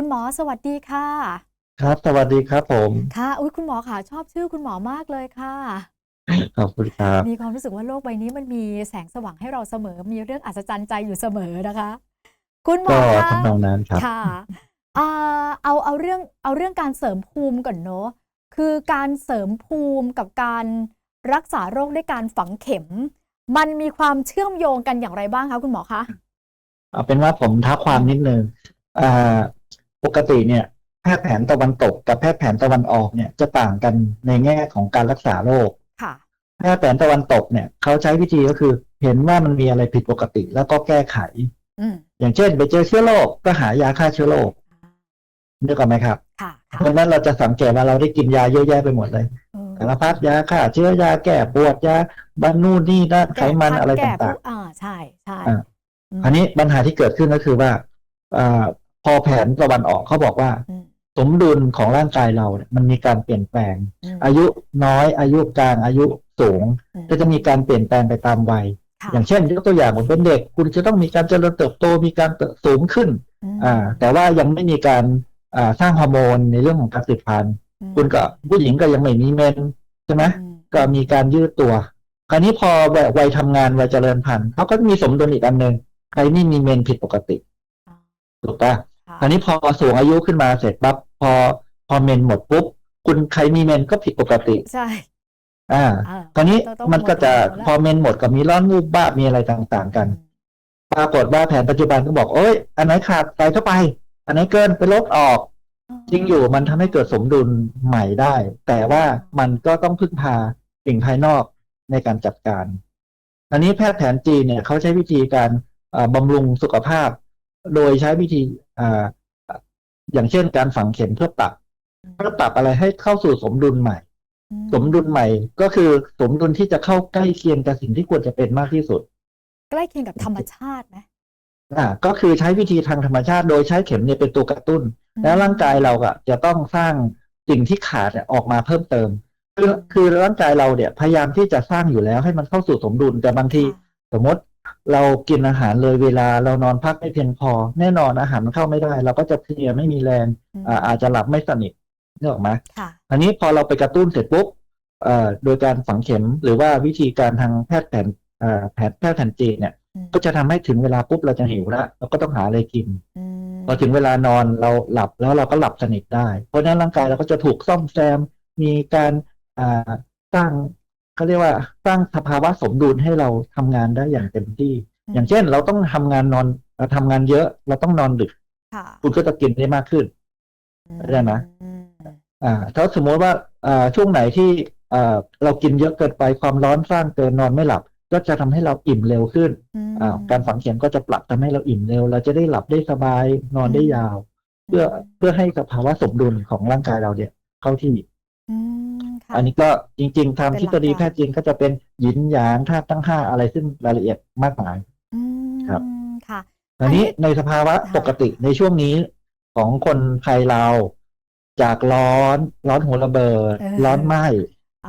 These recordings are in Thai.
คุณหมอสวัสดีค่ะ ครับ สวัสดีครับผม ค่ะอุ้ยคุณหมอค่ะ ชอบชื่อคุณหมอมากเลยค่ะ ขอบคุณครับ มีความรู้สึกว่าโลกใบนี้มันมีแสงสว่างให้เราเสมอ มีเรื่องอัศจรรย์ใจอยู่เสมอนะคะ คุณหมอก็คะทำนองนั้นครับ ค่ะอ่าเอาเอาเรื่องเอาเรื่องการเสริมภูมิก่อนเนอะคือการเสริมภูมิกับการรักษาโรคด้วยการฝังเข็ม มันมีความเชื่อมโยงกันอย่างไรบ้างคะคุณหมอคะ เอาเป็นว่าผมท้าความนิดนึงอ่า ปกติเนี่ยแพทย์แผนตะวันตกกับแพทย์แผนตะวันออกเนี่ยจะต่างกันในแง่ของการรักษาโรคค่ะแพทย์แผนตะวันตกเนี่ยเขาใช้วิธีก็คือเห็นว่ามันมีอะไรผิดปกติแล้วก็แก้ไขอืมอย่างเช่น ไปเจอเชื้อโรคก็หายาฆ่าเชื้อโรคนึกออกไหมครับค่ะเพค่ะราะฉะนั้นเราจะสังเกตว่าเราได้กินยาเยอะแยะไปหมดเลยเออสารพัดยาฆ่าเชื้อยาแก้ปวดยาบรรนู่นนี่นั่นไขมันอะไรแก้ต่างผู้อ่าใช่ใช่อ่ามๆอันนี้ปัญหาที่เกิดขึ้นก็คือว่าอ่า พอแผนตะวันออกเขาบอกว่าอืมสมดุลของร่างกายเราเนี่ยมันมีการเปลี่ยนแปลงอืมอายุน้อยอายุกลางอายุสูงอืมก็จะมีการเปลี่ยนแปลงไปตามวัยค่ะอย่างเช่นยกตัวอย่างเหมือนเป็นเด็ก คุณจะต้องมีการเจริญเติบโตมีการเติบสูงขึ้นมอ่าแต่ว่ายังไม่มีการอ่าสร้างฮอร์โมนในเรื่องของการสืบพันธุ์อืมคุณก็ผู้หญิงก็ยังไม่มีเมนใช่ไหมอืมก็มีการยืดตัว คราวนี้พอวัยวัยทำงานวัยเจริญพันธุ์เขาก็มีสมดุลอีกอันหนึ่งใครนี่มีเมนผิดปกติอ่า ถูกปะค่ะคราวนี้พอสูงอายุขึ้นมาเสร็จปั๊บพอพอเมนหมดปุ๊บคุณใครมีเมนก็ผิดปกติใช่อ่าอ่าคราวนี้ต้องต้องมันก็จะหมดแล้วพอเมนหมดก็มีร้อนมูบบ้ามีอะไรต่างๆกัน ปรากฏว่าแผนปัจจุบันก็บอกเอ้ย อันไหนขาดใส่เข้าไป อันไหนเกินไปลบออกจริงอยู่มันทำให้เกิดสมดุลใหม่ได้ แต่ว่ามันก็ต้องพึ่งพาสิ่งภายนอกในการจัดการอันนี้แพทย์แผนจีนเนี่ยเขาใช้วิธีการเอ่อบำรุงสุขภาพ โดยใช้วิธีอ่าอย่างเช่นการฝังเข็มเพื่อปรับเพื่อปรับอะไรให้เข้าสู่สมดุลใหม่อืสมดุลใหม่ก็คือสมดุลที่จะเข้าใกล้เคียงกับสิ่งที่ควรจะเป็นมากที่สุด ใกล้เคียงกับธรรมชาติไหมอ่าก็คือใช้วิธีทางธรรมชาติ โดยใช้เข็มเนี่ยเป็นตัวกระตุ้น แล้วร่างกายเราอะจะต้องสร้างสิ่งที่ขาดเนี่ยออกมาเพิ่มเติมคือคือร่างกายเราเนี่ยพยายามที่จะสร้างอยู่แล้วให้มันเข้าสู่สมดุลแต่บางที สมมติ เรากินอาหารเลยเวลาเรานอนพักไม่เพียงพอ แน่นอนอาหารมันเข้าไม่ได้ เราก็จะเพลียไม่มีแรงมอ่าอาจจะหลับไม่สนิทนึกออกไหมค่ะอันนี้พอเราไปกระตุ้นเสร็จปุ๊บเอ่อโดยการฝังเข็มหรือว่าวิธีการทางแพทย์แผนเอ่อแพทย์แพทย์แผนจีนเนี่ยอืมก็จะทำให้ถึงเวลาปุ๊บเราจะหิวแล้วเราก็ต้องหาอะไรกินอืมพอถึงเวลานอนเราหลับแล้วเราก็หลับสนิทได้ เพราะฉะนั้นร่างกายเราก็จะถูกซ่อมแซมมีการอ่าสร้าง เขาเรียกว่าสร้างสภาวะสมดุลให้เราทำงานได้อย่างเต็มที่ อย่างเช่น เราต้องทำงานนอนเราทำงานเยอะ เราต้องนอนดึกค่ะคุณก็จะกินได้มากขึ้นเข้าใจไหมอืมอ่า ถ้าสมมติว่าอ่าช่วงไหนที่อ่าเรากินเยอะเกินไปความร้อนสร้างเกินนอนไม่หลับ ก็จะทำให้เราอิ่มเร็วขึ้นมอ่าการฝังเข็มก็จะปรับทำให้เราอิ่มเร็ว เราจะได้หลับได้สบายนอนได้ยาว เพื่อเพื่อให้สภาวะสมดุลของร่างกายเราเนี่ย เข้าที่ อืม ค่ะ อันนี้ก็จริง ๆทางเป็นทฤษฎีหลักการแพทย์จีนก็จะเป็นหยินหยางธาตุทั้งห้าอะไรซึ่งรายละเอียดมากมาย อืมครับค่ะ อันนี้อันนี้ในสภาวะค่ะปกติในช่วงนี้ของคนไทยเรา จากร้อนร้อนหัวระเบิด เออร้อนไหม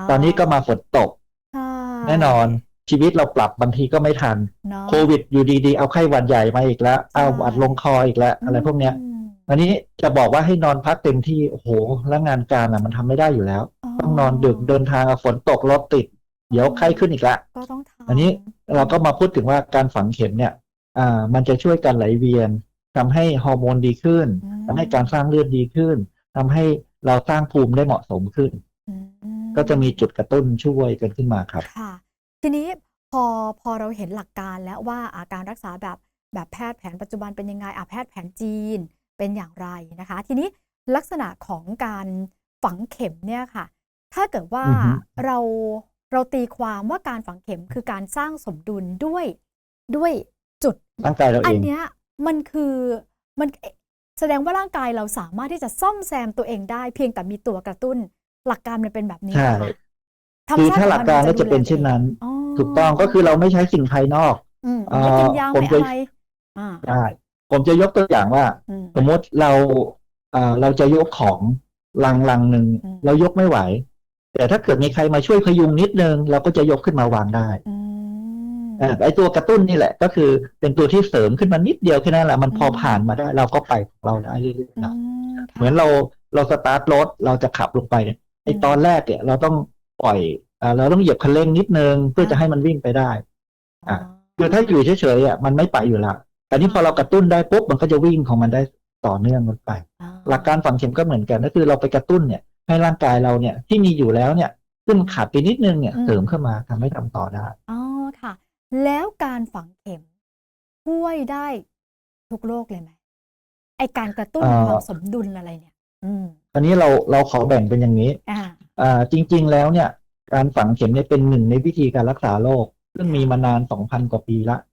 ตอนนี้ก็มาฝนตก ใช่แน่นอนชีวิตเราปรับบางทีก็ไม่ทัน เนาะโควิดอยู่ดีๆ เอาไข้หวัดใหญ่มาอีกแล้วเอาหวัดลงคออีกแล้วอะไรพวกเนี้ย ม อันนี้จะบอกว่าให้นอนพักเต็มที่โอ้โหแล้วงานการอะมันทำไม่ได้อยู่แล้ว ต้องนอนดึกเดินทางฝนตกรถติด เดี๋ยวไข้ขึ้นอีกละก็ต้องทำอันนี้เราก็มาพูดถึงว่าการฝังเข็มเนี่ย อ่า มันจะช่วยการไหลเวียนทำให้ฮอร์โมนดีขึ้นอืมทำให้การสร้างเลือดดีขึ้นทำให้เราสร้างภูมิได้เหมาะสมขึ้นอืมก็จะมีจุดกระตุ้นช่วยกันขึ้นมาครับค่ะ ทีนี้พอพอเราเห็นหลักการแล้วว่าอาการรักษาแบบแบบแพทย์แผนปัจจุบันเป็นยังไงอาแพทย์แผนจีน เป็นอย่างไรนะคะ ทีนี้ลักษณะของการฝังเข็มเนี่ยค่ะ ถ้าเกิดว่าอือฮึเราเราตีความว่าการฝังเข็มคือการสร้างสมดุลด้วยด้วยจุดร่างกายเราอัเอนงเนี้ยมันคือมันเอ๊ะแสดงว่าร่างกายเราสามารถที่จะซ่อมแซมตัวเองได้ เพียงแต่มีตัวกระตุ้น หลักการมันเป็นแบบนี้ใช่เหรอคะธรรมคือชติถ้าหลักการขก็องมัจะเป็นเช่นนั้นอ๋อถูกต้องก็คือเราไม่ใช้สิ่งภายนอกอืมเอ่อไม่กินยาผมไม่จะอะไรอ่าได้ ผมจะยกตัวอย่างว่าอืมสมมติเราเอ่อเราจะยกของลังลังหนึ่งอืมเรายกไม่ไหว แต่ถ้าเกิดมีใครมาช่วยพยุงนิดนึง เราก็จะยกขึ้นมาวางได้อืมเอ่อไอตัวกระตุ้นนี่แหละ ก็คือเป็นตัวที่เสริมขึ้นมานิดเดียวแค่นั้นแหละมันพอผ่านมาได้ เราก็ไปของเราได้เรื่อยๆอืนะมค่ะเหมือนเราเราสตาร์ทรถเราจะขับลงไปเนี่ยไออืมตอนแรกเนี่ย เราต้องปล่อยอ่าเราต้องเหยียบคันเร่งนิดนึงเพื่อจะให้มันวิ่งไปได้ อะคือถ้าอยู่เฉยๆอะมันไม่ไปอยู่ละ แต่นี่พอเรากระตุ้นได้ปุ๊บมันก็จะวิ่งของมันได้ต่อเนื่องกันไปอ่าหลักการฝังเข็มก็เหมือนกันก็คือเราไปกระตุ้นเนี่ย ให้ร่างกายเราเนี่ยที่มีอยู่แล้วเนี่ยซึ่งขาดไปนิดนึงเนี่ยเสริมเข้ามาทำให้ทำต่อได้อ๋อค่ะ แล้วการฝังเข็มช่วยได้ทุกโรคเลยไหมไอการกระตุ้นเอ่อความสมดุลอะไรเนี่ย อืมอันนี้เราเราขอแบ่งเป็นอย่างนี้อ่าอ่าจริง ๆ แล้วเนี่ย การฝังเข็มเนี่ยเป็นหนึ่งในวิธีการรักษาโรคซึ่งมีมานานสองพันกว่าปีละอ่าค่ะ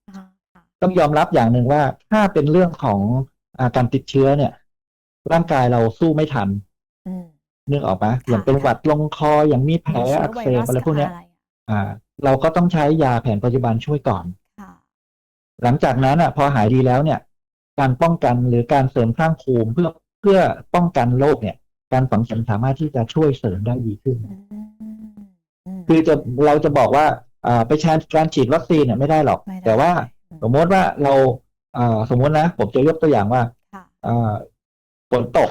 ต้องยอมรับอย่างหนึ่งว่าถ้าเป็นเรื่องของอาการติดเชื้อเนี่ย ร่างกายเราสู้ไม่ทันอืมนึกออกไหมอย่างเป็นหวัดลงคออย่างมีแผลอักเสบอะไรพวกเนี้ยอะไรอ่า เราก็ต้องใช้ยาแผนปัจจุบันช่วยก่อนค่ะหลังจากนั้นอะ พอหายดีแล้วเนี่ย การป้องกันหรือการเสริมสร้างภูมิเพื่อเพื่อป้องกันโรคเนี่ย การฝังเข็มสามารถที่จะช่วยเสริมได้ดีขึ้นอืมอืมคือจะเราจะบอกว่าอ่าไปแชร์การฉีดวัคซีนเนี่ยไม่ได้หรอกไม่ได้แต่ว่าอืม สมมติว่าเราอ่าสมมตินะผมจะยกตัวอย่างว่าค่ะอ่าฝนตก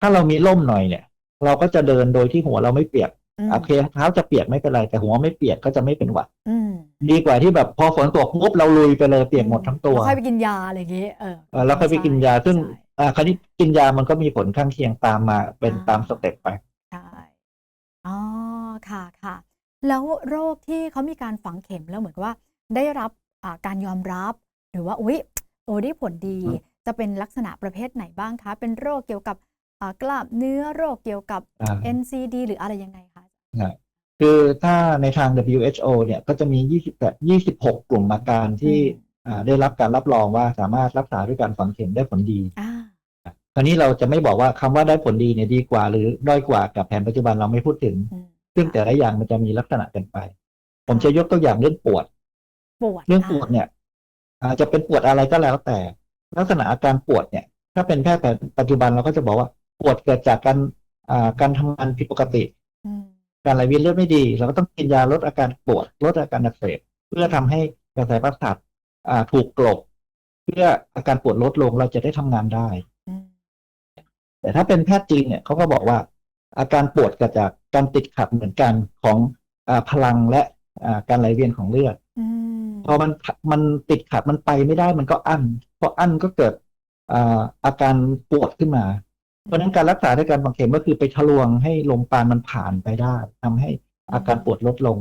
ถ้าเรามีร่มหน่อยเนี่ย เราก็จะเดินโดยที่หัวเราไม่เปียกอืมโอเคเท้าจะเปียกไม่เป็นไรแต่หัวไม่เปียกก็จะไม่เป็นหวัดอืมดีกว่าที่แบบพอฝนตกปุ๊บเราลุยไปเลยเปียกหมดทั้งตัวแล้วค่อยไปกินยาอะไรอย่างเงี้ยเออเออแล้วค่อยไปกินยาซึ่งใช่อ่าคราวนี้กินยามันก็มีผลข้างเคียงตามมาเป็นอ่าตามสเต็ปไปใช่อ๋อค่ะค่ะ แล้วโรคที่เขามีการฝังเข็มแล้วเหมือนกับว่า ได้รับอ่า การยอมรับ หรือว่าอุ๊ยโอ้ได้ผลดีอืมจะเป็นลักษณะประเภทไหนบ้างคะ เป็นโรคเกี่ยวกับอ่ากล้ามเนื้อโรคเกี่ยวกับอ่า NCD หรืออะไรยังไงคะคือถ้าในทาง WHO เนี่ยก็จะมี 28 26 กลุ่มอาการที่อืมอ่าได้รับการรับรองว่าสามารถรักษาด้วยการฝังเข็มได้ผลดีอ่าคราวนี้เราจะไม่บอกว่าคำว่าได้ผลดีเนี่ยดีกว่า หรือด้อยกว่ากับแผนปัจจุบันเราไม่พูดถึงอืมซึ่งแต่ละอย่างมันจะมีลักษณะกันไป ผมจะยกตัวอย่างเรื่องปวด ปวดเรื่องปวดเนี่ยอาจจะเป็นปวดอะไรก็แล้วแต่ ลักษณะอาการปวดเนี่ย ถ้าเป็นแพทย์แผนปัจจุบันเราก็จะบอกว่าปวดเกิดจากการอ่าการทำงานผิดปกติอืมการไหลเวียนเลือดไม่ดี เราก็ต้องกินยาลดอาการปวดลดอาการอักเสบเพื่อทำให้กระแสประสาทอ่าถูกกลบ เพื่ออาการปวดลดลงเราจะได้ทำงานได้อืมแต่ถ้าเป็นแพทย์จีนเนี่ยเขาก็บอกว่า อาการปวดเกิดจากการติดขัดเหมือนกันของอาพลังและอ่าการไหลเวียนของเลือดอืม พอมันมันติดขัดมันไปไม่ได้มันก็อั้นพออั้นก็เกิดอ่าอาการปวดขึ้นมา เพราะฉะนั้นการรักษาด้วยการฝังเข็มก็คือไปทะลวงให้ลมปราณมันผ่านไปได้ทำให้อาการปวดลดลง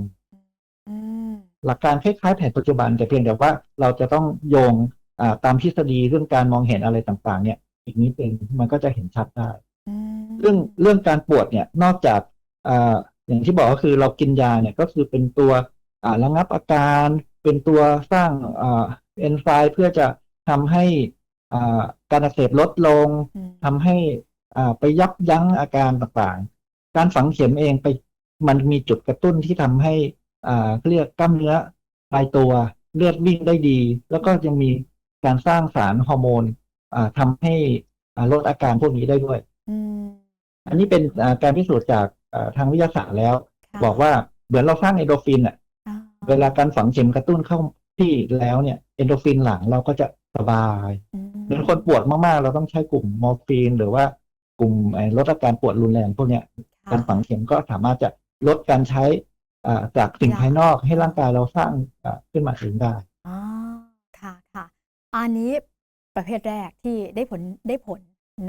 อืมหลักการคล้ายๆแผนปัจจุบันแต่เพียงแต่ว่าเราจะต้องโยงอ่าตามทฤษฎีเรื่องการมองเห็นอะไรต่างๆ เนี่ย อีกนิดเองมันก็จะเห็นชัดได้อืมเรื่องเรื่องการปวดเนี่ยนอกจากอ่าอย่างที่บอกก็คือเรากินยาเนี่ยก็คือเป็นตัวอ่าระงับอาการ เป็นตัวสร้างอ่าเอนไซม์เพื่อจะทำให้อ่าการอักเสบลดลงอืมทำให้อ่าไปยับยั้งอาการต่างๆ การฝังเข็มเองไปมันมีจุดกระตุ้นที่ทำให้อ่าเรียกกล้ามเนื้อลายตัวเลือดวิ่งได้ดี แล้วก็ยังมีการสร้างสารฮอร์โมนอ่าทำให้อ่าลดอาการพวกนี้ได้ด้วยอืมอันนี้เป็นอ่าการพิสูจน์จากอ่าทางวิทยาศาสตร์แล้วค่ะบอกว่าเหมือนเราสร้างเอนโดรฟินอะอ่า เวลาการฝังเข็มกระตุ้นเข้าที่แล้วเนี่ยเอนโดรฟินหลังเราก็จะสบายอืมเหมือนคนปวดมากๆ เราต้องใช้กลุ่มมอร์ฟีน หรือว่ากลุ่มไอ้ลดอาการปวดรุนแรงพวกเนี้ยค่ะการฝังเข็มก็สามารถจะลดการใช้อ่าจากสิ่งยาภายนอกให้ร่างกายเราสร้างอ่าขึ้นมาเองได้อ๋อค่ะค่ะ อันนี้ประเภทแรกที่ได้ผลได้ผล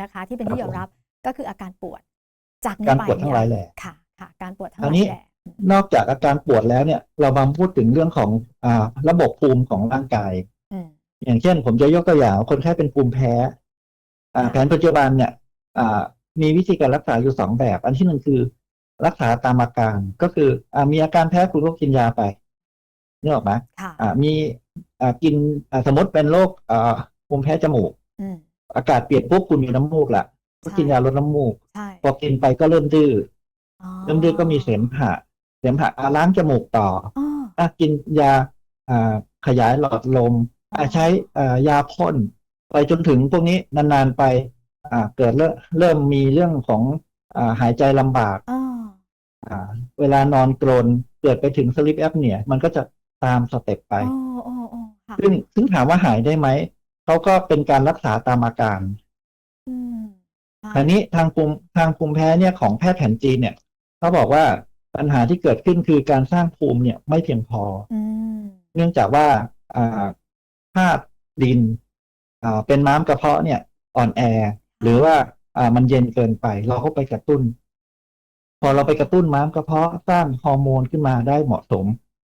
นะคะ ที่เป็นครับที่ยอมผมรับก็คืออาการปวด จากนี้การไปปวดทั้งหลายแหละค่ะ ค่ะ การปวดทั้งหอัลานนี้ยแหละ นอกจากอาการปวดแล้วเนี่ย เรามาพูดถึงเรื่องของอ่าระบบภูมิของร่างกายอืมอย่างเช่น ผมจะยกตัวอย่างคนไข้เป็นภูมิแพ้ อ่าค่ะแผนปัจจุบันเนี่ย อ่า มีวิธีการรักษาอยู่สองแบบ อันที่หนึ่งคือ รักษาตามอาการก็คือ อ่ามีอาการแพ้คุณก็กินยาไปนึกออกไหมค่ะอ่า มีอ่ากินอ่าสมมติเป็นโรคอ่าภูมิแพ้จมูกอืมอากาศเปลี่ยนปุ๊บคุณมีน้ำมูกละก็กินยาลดน้ำมูกใช่พอกินไปก็เริ่มดื้ออ๋อเริ่มดื้อก็มีเสมหะ เสมหะอ่าล้างจมูกต่ออ๋ออะกินยาอ่าขยายหลอดลมอ๋ออ่อ่าใช้อ่ายาพ่นไปจนถึงพวกนี้นานๆไปอ่าเกิดเริ่มเริ่มมีเรื่องของอ่าหายใจลำบากอ๋ออ่าเวลานอนกรนเกิดไปถึงสลิปแอปเนี่ยมันก็จะตามสเต็ปไปอ๋ออ๋ออ๋อค่ะซึ่งซึ่งถามว่าหายได้ไหม เขาก็เป็นการรักษาตามอาการอืมค่ะทีนี้ทางภูมิทางภูมิแพ้เนี่ยของแพทย์แผนจีนเนี่ย เขาบอกว่า ปัญหาที่เกิดขึ้นคือการสร้างภูมิเนี่ยไม่เพียงพออืมเนื่องจากว่าอ่าธาตุดินอ่าเป็นม้ามกระเพาะเนี่ยอ่อนแอ หรือว่าอ่ามันเย็นเกินไป เราก็ไปกระตุ้น พอเราไปกระตุ้นม้ามกระเพาะสร้างฮอร์โมนขึ้นมาได้เหมาะสม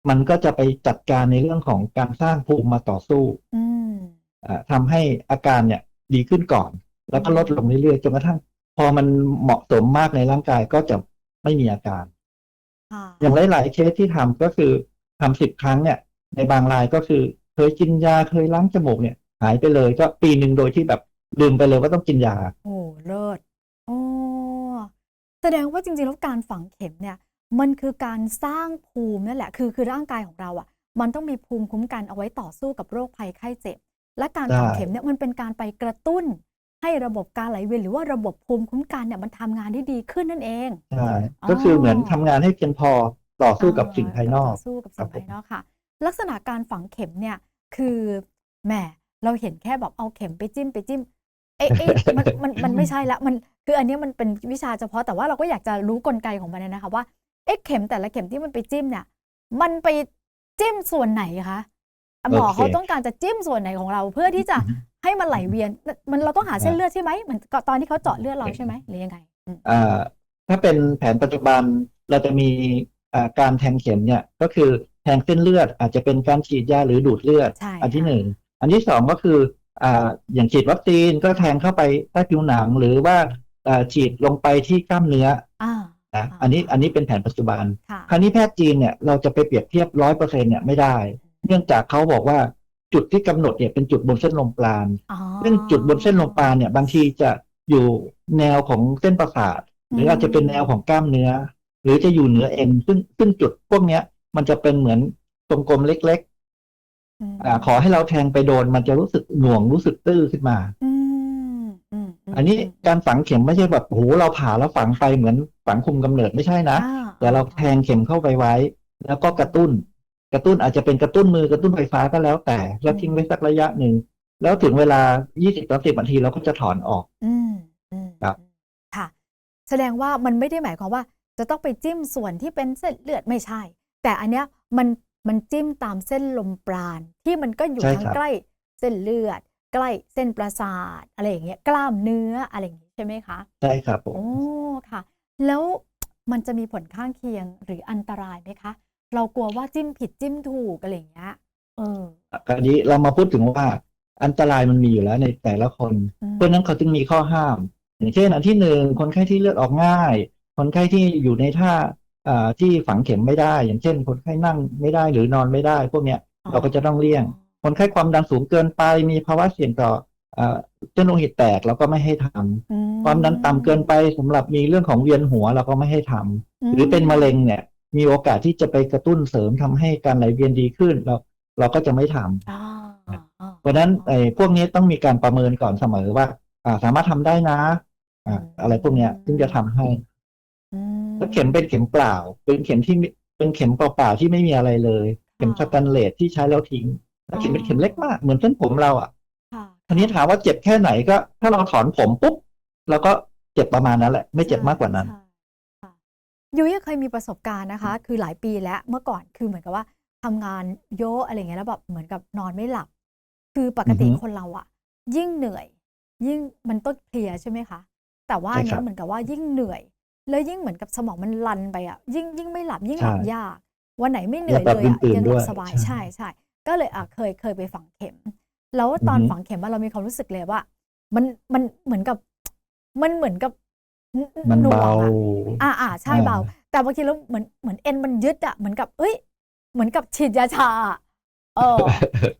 มันก็จะไปจัดการในเรื่องของการสร้างภูมิมาต่อสู้อืมอ่าทำให้อาการเนี่ยดีขึ้นก่อน แล้วก็ลดลงเรื่อยๆจนกระทั่ง พอมันเหมาะสมมากในร่างกายก็จะไม่มีอาการค่ะ อย่างหลาย ๆ เคสที่ทำก็คือทำสิบครั้งเนี่ย ในบางรายก็คือเคยกินยาเคยล้างจมูกเนี่ย หายไปเลยก็ปีหนึ่งโดยที่แบบลืมไปเลยว่าต้องกินยา โอ้เลิศโอ้แสดงว่าจริง ๆ แล้วการฝังเข็มเนี่ย มันคือการสร้างภูมินั่นแหละ คือคือร่างกายของเราอะ มันต้องมีภูมิคุ้มกันเอาไว้ต่อสู้กับโรคภัยไข้เจ็บ และการฝังใช่เข็มเนี่ยมันเป็นการไปกระตุ้น ให้ระบบการไหลเวียน หรือว่าระบบภูมิคุ้มกันเนี่ยมันทำงานได้ดีขึ้นนั่นเอง ใช่อ๋อ ก็คือเหมือนทำงานให้เพียงพอต่อสู้กับสิ่งภายนอก ต่สู้กับครัสิ่บงผม ภายนอกค่ะ ลักษณะการฝังเข็มเนี่ยคือแหมเราเห็นแค่แบบเอาเข็มไปจิ้มไปจิ้มเอ๊ะเอ๊ะมันมันมันไม่ใช่ละมันคืออันเนี้ยมันเป็นวิชาเฉพาะแต่ว่าเราก็อยากจะรู้กลไกของมันนะคะว่าเอ๊ะเข็มแต่ละเข็มที่มันไปจิ้มเนี่ย มันไปจิ้มส่วนไหนคะหมอโอเค เขาต้องการจะจิ้มส่วนไหนของเราเพื่อที่จะ ให้มันไหลเวียน มันเราต้องหาเส้นเลือดใช่ไหมเหมือนกับตอนที่เขาเจาะเลือดเราใช่ไหมหรือยังไงอืมอ่าถ้าเป็นแผนปัจจุบันเราจะมีอ่าการแทงเข็มเนี่ยก็คือแทงเส้นเลือด อาจจะเป็นการฉีดยาหรือดูดเลือดใช่อันที่ค่ะหนึ่งอันที่สองก็คืออ่าอย่างฉีดวัคซีนก็แทงเข้าไปใต้ผิวหนังหรือว่าอ่าฉีดลงไปที่กล้ามเนื้ออ่านะอันนี้อันนี้เป็นแผนปัจจุบันค่ะคราวนี้แพทย์จีนเนี่ยเราจะไปเปรียบเทียบร้อยเปอร์เซ็นเนี่ยไม่ได้ เนื่องจากเขาบอกว่า จุดที่กำหนดเนี่ยเป็นจุดบนเส้นลมปราณอ๋อซึ่งจุดบนเส้นลมปราณเนี่ย บางทีจะอยู่แนวของเส้นประสาท หรืออาจจะเป็นแนวของกล้ามเนื้อ หรือจะอยู่เหนือเอ็นซึ่งซึ่งจุดพวกเนี้ย มันจะเป็นเหมือนกลมๆเล็กอืมๆอ่าขอให้เราแทงไปโดนมันจะรู้สึกหน่วงรู้สึกตื้อขึ้นมาอืมอืมมอันนี้การฝังเข็มไม่ใช่แบบโอ้โหเราผ่าแล้วฝังไปเหมือนฝังคุมกำเนิดไม่ใช่นะอ่าแต่เราแทงเข็มเข้าไปไว้ แล้วก็กระตุ้น กระตุ้นอาจจะเป็นกระตุ้นมือกระตุ้นไฟฟ้าก็แล้วแต่แล้วทิ้งไว้สักระยะหนึ่ง แล้วถึงเวลา 20 30นาทีเราก็จะถอนออกอืมอืมครับค่ะ แสดงว่ามันไม่ได้หมายความว่า จะต้องไปจิ้มส่วนที่เป็นเส้นเลือดไม่ใช่ แต่อันเนี้ยมันมันจิ้มตามเส้นลมปราณที่มันก็อยู่ใช่ทางครับใกล้เส้นเลือด ใกล้เส้นประสาทอะไรอย่างเงี้ยกล้ามเนื้ออะไรอย่างงี้ใช่ไหมคะใช่ครับผมโอ้ค่ะ แล้วมันจะมีผลข้างเคียงหรืออันตรายไหมคะ เรากลัวว่าจิ้มผิดจิ้มถูกอะไรอย่างเงี้ยเออคราวนี้เรามาพูดถึงว่าอันตรายมันมีอยู่แล้วในแต่ละคนอืมเพราะฉะนั้นเขาจึงมีข้อห้าม อย่างเช่นอันที่หนึ่งคนไข้ที่เลือดออกง่าย คนไข้ที่อยู่ในท่าอ่าที่ฝังเข็มไม่ได้ อย่างเช่น คนไข้นั่งไม่ได้หรือนอนไม่ได้ พวกเนี้ยเราก็จะต้องเลี่ยง คนไข้ความดันสูงเกินไป มีภาวะเสี่ยงต่ออ่าเส้นโลหิตแตกเราก็ไม่ให้ทำอืความดันต่ำเกินไปสำหรับมีเรื่องของเวียนหัวเราก็ไม่ให้ทำหรือเป็นมะเร็งเนี่ย มีโอกาสที่จะไปกระตุ้นเสริมทำให้การไหลเวียนดีขึ้น เราเราก็จะไม่ทำอ่าอ่าเพราะฉะนั้นไอ้พวกนี้ต้องมีการประเมินก่อนเสมอว่า อ่าสามารถทำได้นะอ่าอะไรพวกเนี้ยซึ่งจะทำให้อืมถ้าเข็มเป็นเข็มเปล่า เป็นเข็มที่ไม่เป็นเข็มเปล่าๆที่ไม่มีอะไรเลย เข็มสแตนเลสที่ใช้แล้วทิ้งถ้าเข็มเป็นเข็มเล็กมากเหมือนเส้นผมเราอะค่ะทีนี้ถามว่าเจ็บแค่ไหนก็ ถ้าเราถอนผมปุ๊บเราก็เจ็บประมาณนั้นแหละ ไม่เจ็บมากกว่านั้นใช่ค่ะ ยุ้ยเคยมีประสบการณ์นะคะ คือหลายปีแล้วเมื่อก่อนคือเหมือนกับว่าทำงานเยอะอะไรเงี้ยแล้วแบบเหมือนกับนอนไม่หลับ คือปกติอือฮึคนเราอะยิ่งเหนื่อย ยิ่งมันต้องเพลียใช่ไหมคะ แต่ว่าใช่อันครัเนี้ยบเหมือนกับว่ายิ่งเหนื่อย แล้วยิ่งเหมือนกับสมองมันลันไปอะยิ่งยิ่งไม่หลับยิ่งหลับใช่ยาก วันไหนไม่เหนื่อยหลับเลยอะตื่นๆยังหลัด้บวยสบายใช่ใช่ใช่ก็เลยอะเคยเคยไปฝังเข็ม แล้วตอนอือฮึฝังเข็มว่าเรามีความรู้สึกเลยว่า มันมันเหมือนกับมันเหมือนกับ มันหน่วงเบาอะอ่าอ่าใช่อ่าเบา แต่บางทีแล้วเหมือนเหมือนเอ็นมันยึดอะเหมือนกับเอ้ย เหมือนกับฉีดยาชาอะเออ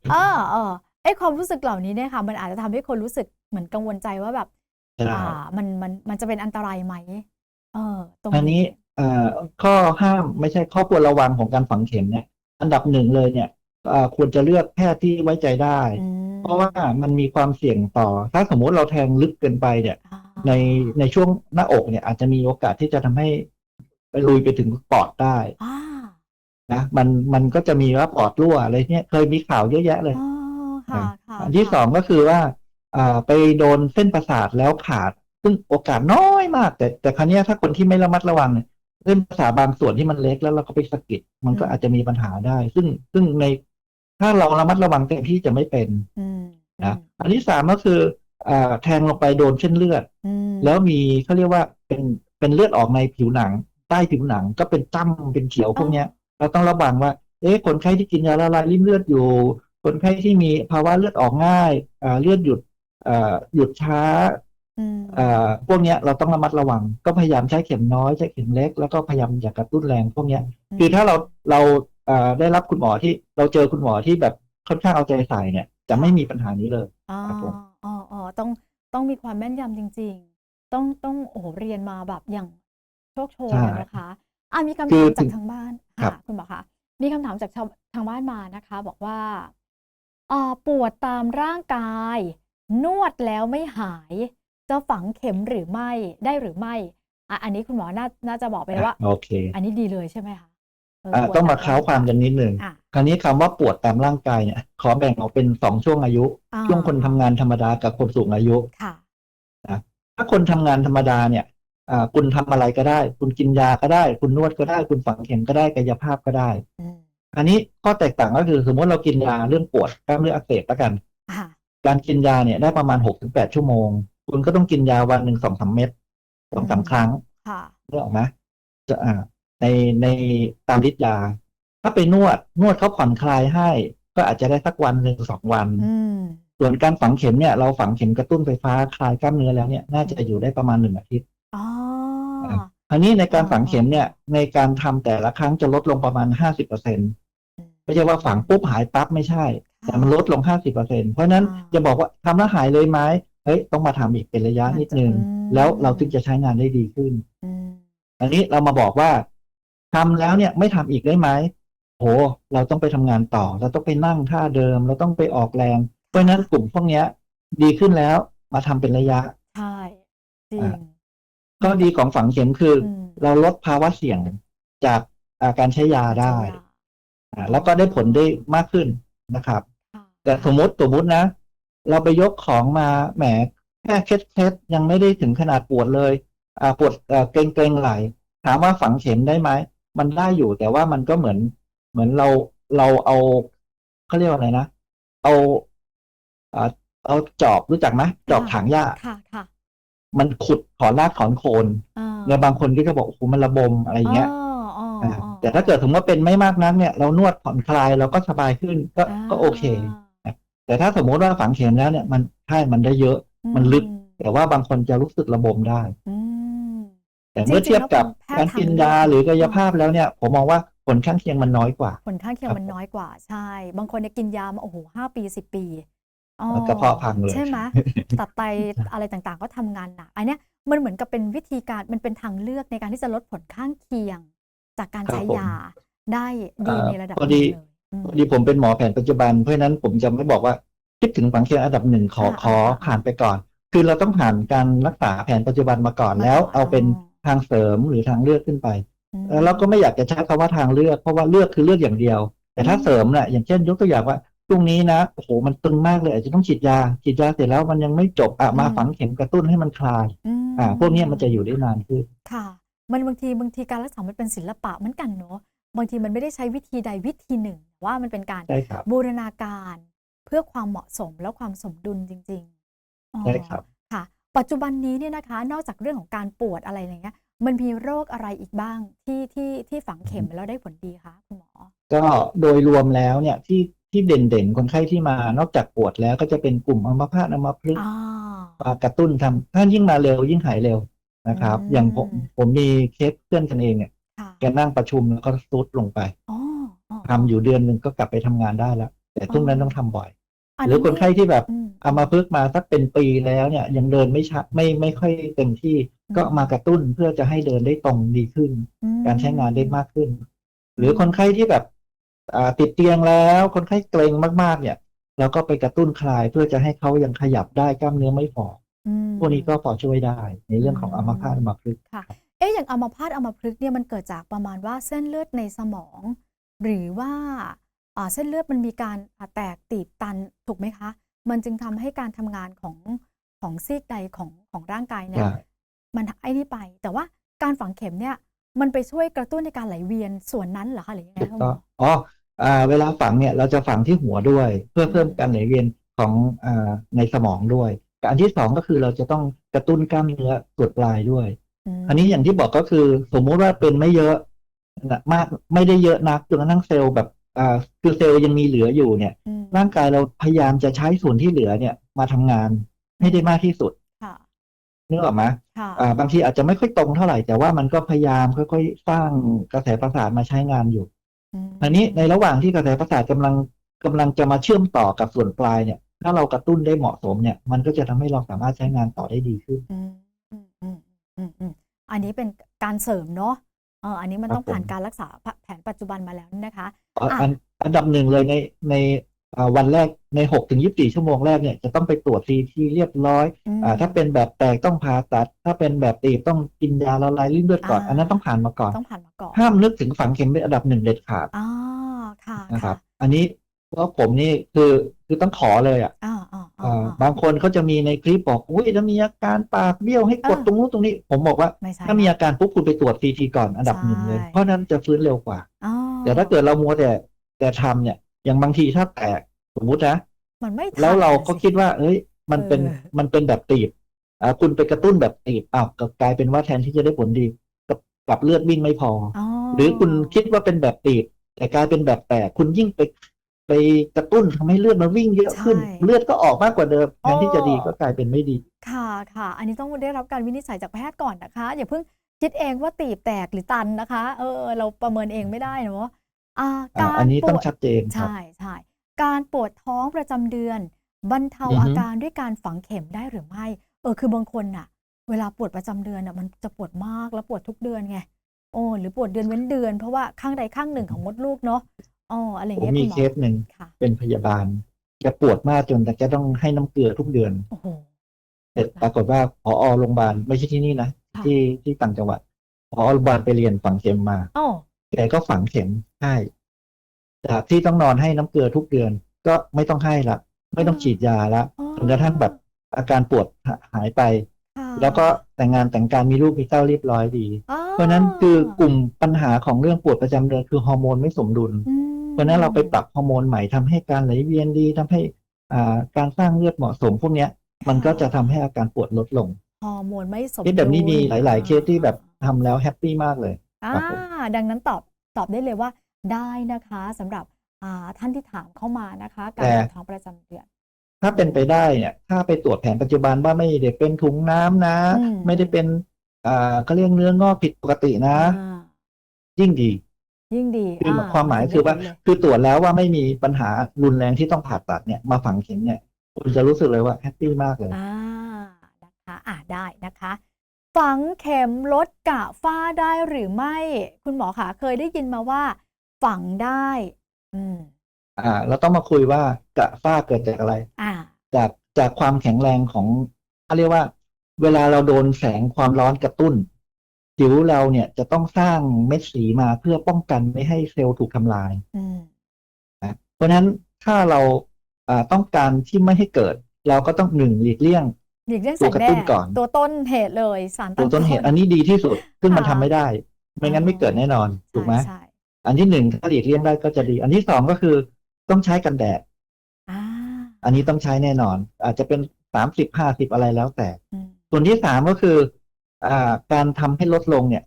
เออเออไอความรู้สึกเหล่านี้เนี่ยค่ะ มันอาจจะทำให้คนรู้สึกเหมือนกังวลใจว่าแบบใช่อ่า มันมันมันจะเป็นอันตรายไหมเออ ตรงอันนี้นี้เอ่อข้อห้ามไม่ใช่ข้อควรระวังของการฝังเข็มเนี่ย อันดับหนึ่งเลยเนี่ยเอ่อ ควรจะเลือกแพทย์ที่ไว้ใจได้อืมเพราะว่ามันมีความเสี่ยงต่อ ถ้าสมมุติเราแทงลึกเกินไปเนี่ยอ่าในในช่วงหน้าอกเนี่ย อาจจะมีโอกาสที่จะทำให้ไปลุยไปถึงปอดได้อ่านะมันมันก็จะมีว่าปอดรั่วอะไรเนี่ยเคยมีข่าวเยอะแยะเลยอ๋อค่ะค่ะอันที่ค่ะสองก็คือว่าอ่าไปโดนเส้นประสาทแล้วขาด ซึ่งโอกาสน้อยมาก แต่แต่ครั้นี้ยถ้าคนที่ไม่ระมัดระวังเนี่ยเส้นประสาทบางส่วนที่มันเล็กแล้วเราก็ไปสะกิดมันก็อาจจะมีปัญหาได้ ซึ่งซึ่งใน ถ้าเราระมัดระวังเต็มที่จะไม่เป็นอืมนะอันที่สามก็คืออ่าแทงลงไปโดนเส้นเลือดอืมแล้วมีเขาเรียกว่าเป็นเป็นเลือดออกในผิวหนัง ใต้ผิวหนังก็เป็นจ้ำเป็นเขียวพวกเนี้ยเราต้องระวังว่า เอ๊ะคนไข้ที่กินยาละลายริ่มเลือดอยู่ คนไข้ที่มีภาวะเลือดออกง่ายอ่าเลือดหยุดอ่าหยุดช้าอืมอ่าพวกเนี้ยเราต้องระมัดระวัง ก็พยายามใช้เข็มน้อยใช้เข็มเล็ก แล้วก็พยายามอย่ากกระตุ้นแรงพวกเนี้ย คือถ้าเราเราอ่า ได้รับคุณหมอที่เราเจอคุณหมอที่แบบค่อนข้างเอาใจใส่เนี่ย จะไม่มีปัญหานี้เลยอ๋อครับผมอ๋ออ๋อต้องต้องมีความแม่นยำจริง ๆ ต้องต้องโอ้โหเรียนมาแบบอย่างโชคโชนใช่อะนะคะอะมีคำคืถาอมจากถึงทางบ้านครัค่ะบคุณหมอคะมีคำถามจากชาวทางบ้านมานะคะ บอกว่าอ่าปวดตามร่างกาย นวดแล้วไม่หาย จะฝังเข็มหรือไม่ได้หรือไม่อะอันนี้คุณหมอน่าน่าจะบอกไปเลยว่า โอเค อันนี้ดีเลยใช่ไหมคะเอ่าปวด ต้องมาตเค้าความกันนิดนึงอะคราวนี้คำว่าปวดตามร่างกายเนี่ยขอแบ่งออกเป็นสองช่วงอายุอ่าช่วงคนทำงานธรรมดากับคนสูงอายุค่ะถ้าคนทำงานธรรมดาเนี่ยอ่าคุณทำอะไรก็ได้ คุณกินยาก็ได้ คุณนวดก็ได้ คุณฝังเข็มก็ได้กายภาพก็ได้อืมอันนี้ข้อแตกต่างก็คือสมมติเรากินยาเรื่องปวดกล้ามเนื้ออักเสบแล้วกันอะการกินยาเนี่ยได้ประมาณหกถึงแปดชั่วโมง คุณก็ต้องกินยาวันหนึ่งสองสามเม็ดสองสามครั้งค่ะเรื่องออกไหมจะอ่า ในในตามฤทธิ์ยา ถ้าไปนวดนวดเขาผ่อนคลายให้ ก็อาจจะได้สักวันหนึ่งสองวันอืมส่วนการฝังเข็มเนี่ยเราฝังเข็มกระตุ้นไฟฟ้าคลายกล้ามเนื้อแล้วเนี่ยน่าจะอยู่ได้ประมาณหนึ่งอาทิตย์อ๋ออันนี้ในการฝังเข็มเนี่ยในการทำแต่ละครั้งจะลดลงประมาณห้าสิบเปอร์เซ็นไม่ใช่ว่าฝังปุ๊บหายปั๊บไม่ใช่ แต่มันลดลงห้าสิบเปอร์เซ็นเพราะฉะนั้นจะบอกว่าทำแล้วหายเลยไหมเฮ้ยต้องมาทำอีกเป็นระยะนิดนึงแล้วเราถึงจะใช้งานได้ดีขึ้นอืมอันนี้เรามาบอกว่า ทำแล้วเนี่ยไม่ทำอีกได้ไหมโห เราต้องไปทำงานต่อ เราต้องไปนั่งท่าเดิม เราต้องไปออกแรง เพราะฉะนั้นกลุ่มพวกเนี้ย ดีขึ้นแล้วมาทำเป็นระยะ ใช่จริงอ่าข้อดีของฝังเข็มคืออมเราลดภาวะเสี่ยงจากอาการใช้ยาได้ใช่อ่าแล้วก็ได้ผลได้มากขึ้นนะครับค่ะแต่สมมติสมมตินะ เราไปยกของมาแหมแค่เคล็ดเคล็ดยังไม่ได้ถึงขนาดปวดเลยอ่าปวดเอ่อเกรงเกรงไหล ถามว่าฝังเข็มได้ไหม มันได้อยู่แต่ว่ามันก็เหมือนเหมือนเราเราเอาเขาเรียกว่าอะไรนะ เอาอ่าเอาจอบรู้จักไหมจอบถางหญ้าค่ะค่ะมันขุดถอนรากถอนโคนอ่าเนี่ยบางคนก็จะบอกโอ้โหมันระบมอะไรอย่างเงี้ยอ๋ออ๋ออ่าอ๋อแต่ถ้าเกิดสมมติว่าเป็นไม่มากนักเนี่ย เรานวดผ่อนคลายเราก็สบายขึ้นก็ก็โอเค แต่ถ้าสมมติว่าฝังเข็มแล้วเนี่ยมันใช่มันได้เยอะ มันลึก แต่ว่าบางคนจะรู้สึกระบมได้อืม แต่เมื่อจริงๆเทียบกับแล้วเป็นแพทย์การกินทางเลือกยาหรือกายภาพแล้วเนี่ย ผมมองว่าผลข้างเคียงมันน้อยกว่า ผลข้างเคียงครับมันน้อยกว่าใช่ บางคนเนี่ยกินยามาโอ้โหห้าปีสิบปีอ๋อกระเพาะพังเลยใช่ไหมตับไตอะไรต่างๆ ก็ทำงานหนักอันเนี้ยมันเหมือนกับเป็นวิธีการมันเป็นทางเลือกในการที่จะลดผลข้างเคียง จากการครับใช้ผมยาได้ดีอ่าในระดับพอหดีนึ่งเลยอืมพอดีผมเป็นหมอแผนปัจจุบันเพราะฉะนั้นผมจะไม่บอกว่าคิดถึงฝังเคียงอันดับหนึ่งขออ่าขออ่าผ่านไปก่อน คือเราต้องผ่านการรักษาแผนปัจจุบันมาก่อนมาก่อนแล้ว เอาเป็นอ๋อ ทางเสริมหรือทางเลือกขึ้นไปอืมแล้วเราก็ไม่อยากจะใช้คำว่าทางเลือกเพราะว่าเลือกคือเลือกอย่างเดียว แต่ถ้าอืมเสริมน่ะอย่างเช่น ยกตัวอย่างว่าตรงนี้นะโอ้โหมันตึงมากเลย อาจจะต้องฉีดยาฉีดยาเสร็จแล้วมันยังไม่จบอะมาฝังเข็มกระตุ้นให้มันคลายอืมอ่าพวกเนี้ยมันจะอยู่ได้นานขึ้นค่ะ มันบางทีบางทีการรักษามันเป็นศิลปะเหมือนกันเนาะบางทีมันไม่ได้ใช้วิธีใดวิธีหนึ่งแต่ว่ามันเป็นการใช่ครับบูรณาการ เพื่อความเหมาะสมและความสมดุลจริงๆอ๋อใช่ครับค่ะ ปัจจุบันนี้เนี่ยนะคะ นอกจากเรื่องของการปวดอะไรอย่างเงี้ย มันมีโรคอะไรอีกบ้างที่ที่ที่ฝังเข็มแล้วได้ผลดีคะคุณหมอ ก็โดยรวมแล้วเนี่ยที่ที่เด่นๆ คนไข้ที่มานอกจากปวดแล้วก็จะเป็นกลุ่มอัมพาตอัมพฤกษ์อ่ามากระตุ้นทำถ้ายิ่งมาเร็วยิ่งหายเร็วนะครับอืมอย่างผมผมมีเคสเพื่อนกันเองเนี่ยค่ะแกนั่งประชุมแล้วก็ซุดลงไปอ๋ออ๋อทำอยู่เดือนหนึ่งก็กลับไปทำงานได้แล้ว แต่ช่วงนั้นอ๋อต้องทำบ่อยอั หรือคนไข้ที่แบบอืมเอามาพึกษ์มาสักเป็นปีแล้วเนี่ย ยังเดินไม่ชัดไม่ไม่ค่อยเต็มที่อืมก็มากระตุ้นเพื่อจะให้เดินได้ตรงดีขึ้นอืมการใช้งานได้มากขึ้น หรือคนไข้ที่แบบอ่าติดเตียงแล้วคนไข้เกรงมากๆ เนี่ยเราก็ไปกระตุ้นคลายเพื่อจะให้เขายังขยับได้กล้ามเนื้อไม่ฝ่ออืมพวกนี้ก็พอช่วยได้ ในเรื่องของอืมอัมพาตอัมพฤกษ์ค่ะ เอ๊ะอย่างอัมพาตอัมพฤกษ์เนี่ยมันเกิดจากประมาณว่าเส้นเลือดในสมอง หรือว่าอ่า เส้นเลือดมันมีการอ่าแตกตีบตันถูกไหมคะ มันจึงทำให้การทำงานของของซีกใดของของร่างกายเนี่ยใช่มันไอ้นี่ไป แต่ว่าการฝังเข็มเนี่ยมันไปช่วยกระตุ้นในการไหลเวียนส่วนนั้นเหรอคะหรือยังไงถูกคะคุณหต้มองออ๋ออ่าเวลาฝังเนี่ยเราจะฝังที่หัวด้วย เพื่อเพิ่มการไหลเวียนของอ่าในสมองด้วยการที่สองก็คือเราจะต้องกระตุ้นกล้ามเนื้อส่วนปลายด้วยมอันนี้อย่างที่บอกก็คือ สมมุติว่าเป็นไม่เยอะนะมากไม่ได้เยอะนักจนกระทั่งเซลล์แบบอ่า คือเซลล์ยังมีเหลืออยู่เนี่ยอืมร่างกายเราพยายามจะใช้ส่วนที่เหลือเนี่ย มาทำงานให้ได้มากที่สุดค่ะนึกออกไหมค่ะอ่าบางทีอาจจะไม่ค่อยตรงเท่าไหร่ แต่ว่ามันก็พยายามค่อยๆสร้างกระแสประสาทมาใช้งานอยู่มอันนี้ในระหว่างที่กระแสประสาทกำลังกำลังจะมาเชื่อมต่อกับส่วนปลายเนี่ย ถ้าเรากระตุ้นได้เหมาะสมเนี่ย มันก็จะทำให้เราสามารถใช้งานต่อได้ดีขึ้นอืมอืมอืมอืมอืมอันนี้เป็นการเสริมเนาะเอออันนี้มันครับต้องผ่านผมการรักษาแผนปัจจุบันมาแล้วนะคะอะอะอันอันดับหนึ่งเลยในในอ่าวันแรกในหกถึงยี่สิบสี่ชั่วโมงแรกเนี่ยจะต้องไปตรวจซีทีเรียบร้อยมอ่าถ้าเป็นแบบแตกต้องผ่าตัด ถ้าเป็นแบบตีบต้องกินยาละลายริ่มเลือดก่อนอ่าอันนั้นต้องผ่านมาก่อนต้องผ่านมาก่อนห้ามนึกถึงฝังเข็มเป็นอันดับหนึ่งเด็ดขาดอ๋อค่ะนะครับค่ะอันนี้ เพราะผมนี่คือคือต้องขอเลยอะอ่าอ่าอ่าอ่าบางคนเขาจะมีในคลิปบอกอุ้ยถ้ามีอาการปากเบี้ยวให้กดอ่าตรงนู้นตรงนี้ ผมบอกว่า ไม่ใช่ถ้ามีอาการปุ๊บคุณไปตรวจซีทีก่อนอันดับใช่หนึ่งเลย เพราะนั้นจะฟื้นเร็วกว่า อ๋อแต่ถ้าเกิดเรามัวแต่แต่ทำเนี่ย อย่างบางทีถ้าแตกสมมุตินะ มันไม่ทันแล้วเราก็สิ คิดว่า เอ้ย มันเป็น เออ มันเป็นแบบตีบอ่าคุณไปกระตุ้นแบบตีบอ้าวก็กลายเป็นว่าแทนที่จะได้ผลดีกับกับเลือดวิ่งไม่พอ อ๋อ หรือคุณคิดว่าเป็นแบบตีบ แต่กลายเป็นแบบแตก คุณยิ่งไป ไปกระตุ้นทำให้เลือดมันวิ่งเยอะขึ้น เลือดก็ออกมากกว่าเดิมแทนที่จะดีก็กลายเป็นไม่ดี ค่ะค่ะ อันนี้ต้องได้รับการวินิจฉัยจากแพทย์ก่อนนะคะ อย่าเพิ่งคิดเองว่าตีบแตกหรือตันนะคะ เออ เราประเมินเองไม่ได้เนาะอ่าอ่าการอันนี้ปต้องวดชัดเจนครับใช่ใช่การปวดท้องประจำเดือน บรรเทาอือฮึอาการด้วยการฝังเข็มได้หรือไม่ เออคือบางคนน่ะ เวลาปวดประจำเดือนน่ะมันจะปวดมากแล้วปวดทุกเดือนไงโอ้หรือปวดเดือนเว้นเดือนเพราะว่าข้างใดข้างหนึ่งของมดลูกเนาะ อ๋ออะไรอย่างผมเงี้ยมีคุณหมเคอสหนึ่งค่ะ เป็นพยาบาลแกปวดมากจนแต่แกต้องให้น้ำเกลือทุกเดือน โอ้โหเสร็จปรากฏว่าพอโรงพยาบาลไม่ใช่ที่นี่นะค่ะที่ที่ต่างจังหวัดพอโรงพยาบาลไปเรียนฝังเข็มมาอ๋อแกก็ฝังเข็มให้จากที่ต้องนอนให้น้ำเกลือทุกเดือน ก็ไม่ต้องให้ละไม่ต้องฉีดยาละอ๋อจนกระทั่งแบบอาการปวดหายไป ค่ะแล้วก็แต่งงานแต่งการมีลูกมีเต้าเรียบร้อยดี อ๋อเพราะฉะนั้นคือกลุ่มปัญหาของเรื่องปวดประจำเดือนคือฮอร์โมนไม่สมดุล อืมเพ ราะฉะนั้นเราไปปรับฮอร์โมนใหม่ทำให้การไหลเวียนดีทำให้อ่าการสร้างเลือดเหมาะสมพวกเนี้ย มันก็จะทำให้อาการปวดลดลงฮอร์โมนไม่สมเคสแบบนี้มีดุลหลาย ๆ เคสที่แบบทำแล้วแฮปปี้มากเลยอ่าครับผมดังนั้นตอบตอบได้เลยว่าได้นะคะสำหรับอ่าท่านที่ถามเข้ามานะคะการแต่ปวดท้องประจำเดือนถ้าเป็นไปได้เนี่ย ถ้าไปตรวจแผนปัจจุบันว่าไม่ได้เป็นถุงน้ำนะอืมไม่ได้เป็นอ่าเขาเรียกเนื้องอกผิดปกตินะอ่ายิ่งดี ยิ่งดีคืออาความหมายคือว่าถึงได้ผลเลยคือตรวจแล้วว่าไม่มีปัญหารุนแรงที่ต้องผ่าตัดเนี่ยมาฝังเข็มเนี่ยคุณจะรู้สึกเลยว่าแฮปปี้มากเลยอ่านะคะอ่าได้นะคะ ฝังเข็มลดกะฝ้าได้หรือไม่ คุณหมอคะเคยได้ยินมาว่า ฝังได้ อืม อ่า เราต้องมาคุยว่ากระฝ้าเกิดจากอะไร อ่า จากจากความแข็งแรงของเขาเรียกว่า เวลาเราโดนแสงความร้อนกระตุ้น ผิวเราเนี่ยจะต้องสร้างเม็ดสีมาเพื่อป้องกันไม่ให้เซลล์ถูกทำลายอืมนะเพราะฉะนั้นถ้าเราอ่าต้องการที่ไม่ให้เกิด เราก็ต้องหนึ่งหลีกเลี่ยงหลีกเลี่ยงตัแสวงกระแดตุ้นดก่อน ตัวต้นเหตุเลยสารตัวต้นเหตุ อันนี้ดีที่สุดซึ่งมันทำไม่ได้ ไม่งั้นไม่เกิดแน่นอนถูกไหมใช่ใช่อันที่หนึ่งถ้าหลีกเลี่ยงได้ก็จะดี อันที่สองก็คือต้องใช้กันแดดอ่าอันนี้ต้องใช้แน่นอน อาจจะเป็นสามสิบห้าสิบอะไรแล้วแต่อืมส่วนที่สามก็คืออ่า การทำให้ลดลงเนี่ย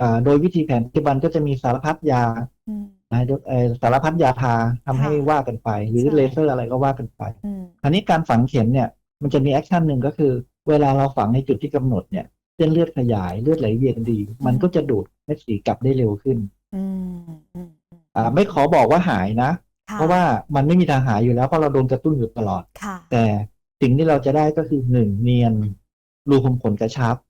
อ่าโดยวิธีแผนปัจจุบันก็จะมีสารพัดยาอืมนะเอ่อสารพัดยาทาทำให้ค่ะว่ากันไป หรือใช่เลเซอร์อะไรก็ว่ากันไปอืมคราวนี้การฝังเข็มเนี่ย มันจะมีแอคชั่นหนึ่งก็คือ เวลาเราฝังในจุดที่กำหนดเนี่ยเส้นเลือดขยายเลือดไหลเวียนดี มันก็จะดูดเม็ดสีกลับได้เร็วขึ้นอืมอืมอืมอ่าไม่ขอบอกว่าหายนะค่เพราะว่ามันไม่มีทางหายอยู่แล้วเพราะเราโดนกระตุ้นอยู่ตลอดค่ะแต่สิ่งที่เราจะได้ก็คือหนึ่งเนียนรูขุมขนกระชับอ่า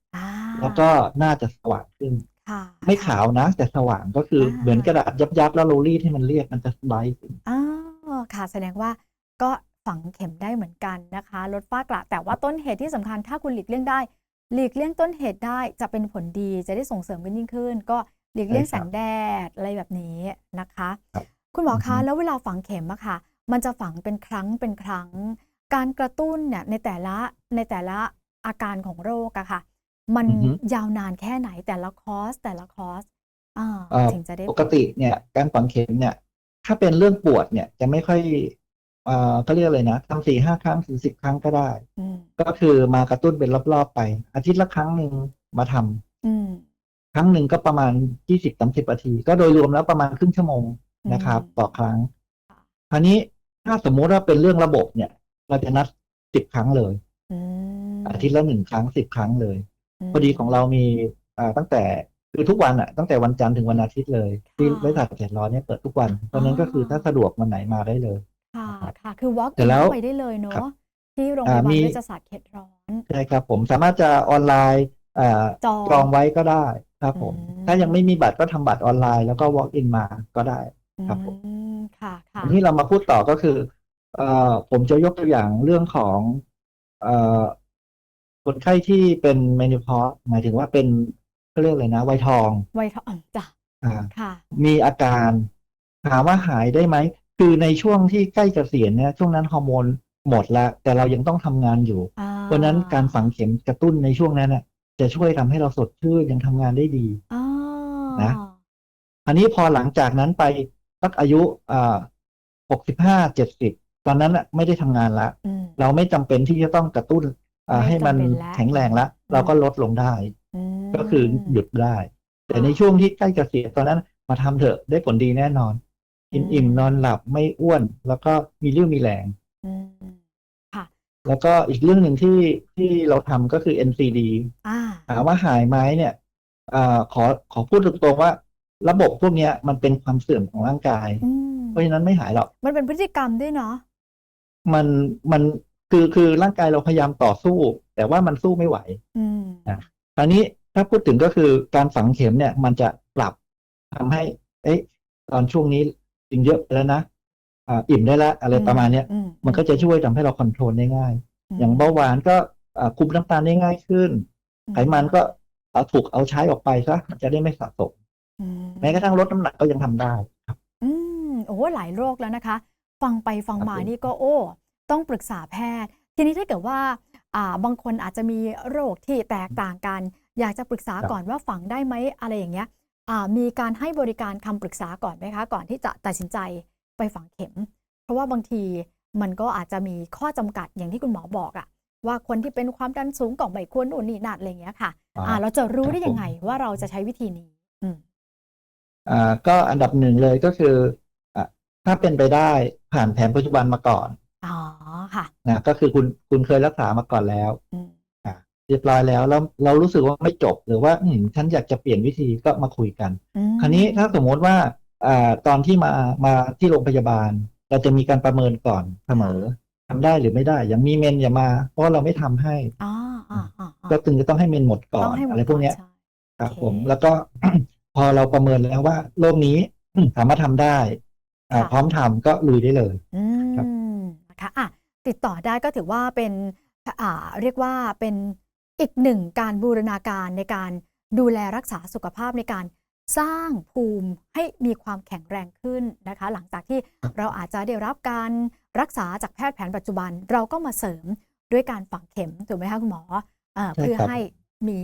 แล้วก็น่าจะสว่างขึ้นค่ะไม่ขาวนะ แต่สว่างก็คืออาเหมือนกระดาษยับยับๆแล้วเรารีดให้มันเรียบมันจะไบรท์ขึ้นอ๋อค่ะ แสดงว่าก็ฝังเข็มได้เหมือนกันนะคะ ลดฝ้ากระแต่ว่าต้นเหตุที่สำคัญถ้าคุณหลีกเลี่ยงได้ หลีกเลี่ยงต้นเหตุได้จะเป็นผลดีจะได้ส่งเสริมกันยิ่งขึ้น ก็หลีกเลี่ยงใช่แสครับงแดดอะไรแบบนี้นะคะครับคุณหมออือคะฮึแล้วเวลาฝังเข็มอะค่ะ มันจะฝังเป็นครั้งเป็นครั้ง การกระตุ้นเนี่ยในแต่ละในแต่ละอาการของโรคอะค่ะ มันอือฮึยาวนานแค่ไหนแต่ละคอร์สแต่ละคอร์สอ่าเอ่อถึงจะได้ปกติเนี่ย การฝังเข็มเนี่ย ถ้าเป็นเรื่องปวดเนี่ยจะไม่ค่อยเอ่อเขาเรียกอะไรนะทำสี่ห้าครั้งถึงสิบครั้งก็ได้อืมก็คือมากระตุ้นเป็นรอบๆไป อาทิตย์ละครั้งหนึ่งมาทำอืมครั้งหนึ่งก็ประมาณยี่สิบสามสิบนาที ก็โดยรวมแล้วประมาณครึ่งชั่วโมงนะครับอืมต่อครั้งค่ะคราวนี้ถ้าสมมุติว่าเป็นเรื่องระบบเนี่ย เราจะนัดสิบครั้งเลยอืมอาทิตย์ละหนึ่งครั้งสิบครั้งเลยม พอดีของเรามีอ่าตั้งแต่คือทุกวันอะตั้งแต่วันจันทร์ถึงวันอาทิตย์เลย ที่ค่ะบริษัทเจ็ดร้อยเนี่ยเปิดทุกวันเพราะฉะนั้นก็คือถ้าสะดวกวันไหนมาได้เลยค่ะค่ะคือ walk เสร็ in จแล้วเข้าไปได้เลยเนาครับะที่โรงพอ่ายาบาลมีเวชศาสตร์เขตร้อนใช่ครับผมสามารถจะออนไลน์อ่าจองจองไว้ก็ได้ครับผมอืมถ้ายังไม่มีบัตรก็ทำบัตรออนไลน์แล้วก็ walk in มาก็ได้ครับผมอืมค่ะค่ะทีนี้เรามาพูดต่อก็คือเอ่อผมจะยกตัวอย่างเรื่องของเอ่อ คนไข้ที่เป็นเมนิพอสหมายถึงว่าเป็นเขาเรียกอะไรนะวัยทองไวทองจ้ะอ่าค่ะ มีอาการถามว่าหายได้ไหม คือในช่วงที่ใกล้เกษียณเนี่ยช่วงนั้นฮอร์โมนหมดแล้ว แต่เรายังต้องทำงานอยู่อ่าเพราะฉะนั้นการฝังเข็มกระตุ้นในช่วงนั้นน่ะ จะช่วยทำให้เราสดชื่นยังทำงานได้ดีอ่านะอันนี้พอหลังจากนั้นไปสักอายุอ่าหกสิบห้าเจ็ดสิบตอนนั้นน่ะไม่ได้ทำงานละอืมเราไม่จำเป็นที่จะต้องกระตุ้นอ่าไม่ ให้มันจำเป็นแล้วแข็งแรงละอืมเราก็ลดลงได้มก็คือหยุดได้ แต่ในช่วงที่ใกล้เกษียณตอนนั้นมาทำเถอะได้ผลดีแน่นอน กินอิ่มนอนหลับไม่อ้วน แล้วก็มีเรี่ยวมีแรงอืมแล้วก็อีกเรื่องหนึ่งที่ที่เราทำก็คือ NCD อ่าถามว่าหายไหมเนี่ยอ่าขอขอพูดตรงๆว่า ระบบพวกเนี้ยมันเป็นความเสื่อมของร่างกายอืมเพราะฉะนั้นไม่หายหรอก มันเป็นพฤติกรรมด้วยเนาะมันมัน คือคือร่างกายเราพยายามต่อสู้ แต่ว่ามันสู้ไม่ไหวอืมอะคราวนี้ถ้าพูดถึงก็คือการฝังเข็มเนี่ยมันจะปรับทำให้ เอ๊ะตอนช่วงนี้กินเยอะไปแล้วนะอ่าอิ่มได้แล้วอะไรประมาณเนี้ยอืมันก็จะช่วยทำให้เราคอนโทรลได้ง่าย อย่างเบาหวานก็อ่าคุมน้ำตาลได้ง่ายขึ้น ไขมันก็เอาถูกเอาใช้ออกไปซะมันจะได้ไม่สะสมอืแม้กระทั่งลดน้ำหนักก็ยังทำได้ครับ อืมโอ้โหหลายโรคแล้วนะคะ ฟังไปฟังมาครับผมนี่ก็โอ้ ต้องปรึกษาแพทย์ ทีนี้ถ้าเกิดว่าอ่าบางคนอาจจะมีโรคที่แตกต่างกัน อยากจะปรึกษาก่อนว่าฝังได้ไหมอะไรอย่างเงี้ยอ่ามีการให้บริการคำปรึกษาก่อนไหมคะ ก่อนที่จะตัดสินใจไปฝังเข็ม เพราะว่าบางทีมันก็อาจจะมีข้อจำกัดอย่างที่คุณหมอบอกอะว่าคนที่เป็นความดันสูงก็ไม่ควรนู่นนี่นั่นอะไรอย่างเงี้ยค่ะอ่าเราจะรู้ได้ยังไงว่าเราจะใช้วิธีนี้ อืมอ่าก็อันดับหนึ่งเลยก็คืออะถ้าเป็นไปได้ผ่านแผนปัจจุบันมาก่อน อ๋อค่ะนะก็คือคุณคุณเคยรักษามาก่อนแล้วอืมอะเรียบร้อยแล้วแล้วเรารู้สึกว่าไม่จบหรือว่า อืมฉันอยากจะเปลี่ยนวิธีก็มาคุยกันอืมคราวนี้ถ้าสมมติว่าอ่าตอนที่มามาที่โรงพยาบาล เราจะมีการประเมินก่อนเสมอทำได้หรือไม่ได้ อย่างมีเมนอย่ามา เพราะว่าเราไม่ทำให้อ่าอ่าอ่าอ่าก็ตึงจะต้องให้เมนหมดก่อต้อนงให้หมดอะไรพวกเนี้ยใช่ครับโอเคผมแล้วก็พอเราประเมินแล้วว่าโรคนี้สามารถทำได้อ่าค่ะพร้อมทำก็ลุยได้เลยอืครับม นะคะอะติดต่อได้ก็ถือว่าเป็นอ่าเรียกว่าเป็นอีกหนึ่งการบูรณาการในการดูแลรักษาสุขภาพในการสร้างภูมิให้มีความแข็งแรงขึ้นนะคะ หลังจากที่เราอาจจะได้รับการรักษาจากแพทย์แผนปัจจุบัน เราก็มาเสริมด้วยการฝังเข็มถูกไหมคะคุณหมออ่าใช่เพื่อครับให้มี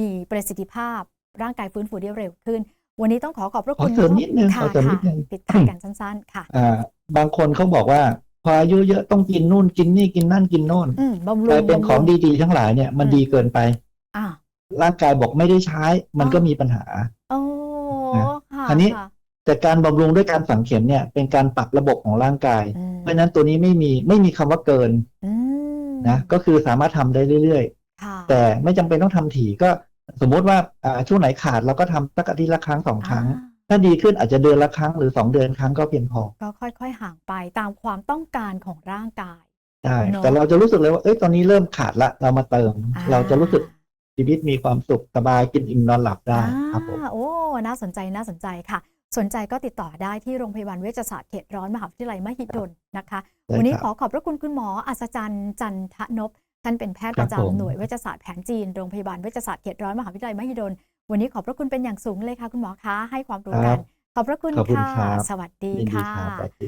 มีประสิทธิภาพร่างกายฟื้นฟูได้เร็วขึ้น วันนี้ต้องขอขอบพระขอคุณเสริมนิดนึงค่ะขอเสริมนิดค่ะนึงปิดท้ายกันสั้น ๆ ค่ะอ่าบางคนเขาบอกว่า พออายุเยอะต้องกินนู่นกินนี่กินนั่นกินโน่นอืมบำรุกลายงเป็นบำรุของดีๆทั้งหลายเนี่ยมันอืมดีเกินไปอ่าร่างกายบอกไม่ได้ใช้ มันก็อ๋อมีปัญหาโอ้นะค่ะอันนี้ค่ะแต่การบำรุงด้วยการฝังเข็มเนี่ย เป็นการปรับระบบของร่างกายอืมเพราะฉะนั้นตัวนี้ไม่มีไม่มีคำว่าเกินอืมนะก็คือสามารถทำได้เรื่อยค่ะๆแต่ไม่จำเป็นต้องทำถี่ก็สมมุติว่าอ่าช่วงไหนขาดเราก็ทำสักอาทิตย์ละครั้งสองครั้งอ่า ถ้าดีขึ้นอาจจะเดือนละครั้งหรือสองเดือนครั้งก็เพียงพอ ก็ค่อยๆ ห่างไปตามความต้องการของร่างกายใช่เนอะแต่เราจะรู้สึกเลยว่าเอ้ยตอนนี้เริ่มขาดละเรามาเติมอ่เราจะรู้สึกชีวิตมีความสุขสบายกินอิ่มนอนหลับได้ครับผมอ่าโอ้น่าสนใจน่าสนใจค่ะ สนใจก็ติดต่อได้ที่โรงพยาบาลเวชศาสตร์เขตร้อนมหาวิทยาลัยมหิดลนะคะได้วันนี้ครับขอขอบพระคุณคุณหมออัศจรรย์จันทนพท่านเป็นแพทย์คปรับระผมจำหน่วยเวชศาสตร์แผนจีนโรงพยาบาลเวชศาสตร์เขตร้อนมหาวิทยาลัยมหิดล วันนี้ขอบพระคุณเป็นอย่างสูงเลยค่ะ คุณหมอคะให้ความรู้คกัรันบขอบพระคุณขอบคุณค่ะครับสวัสดียินดีค่ะครับสวัสดี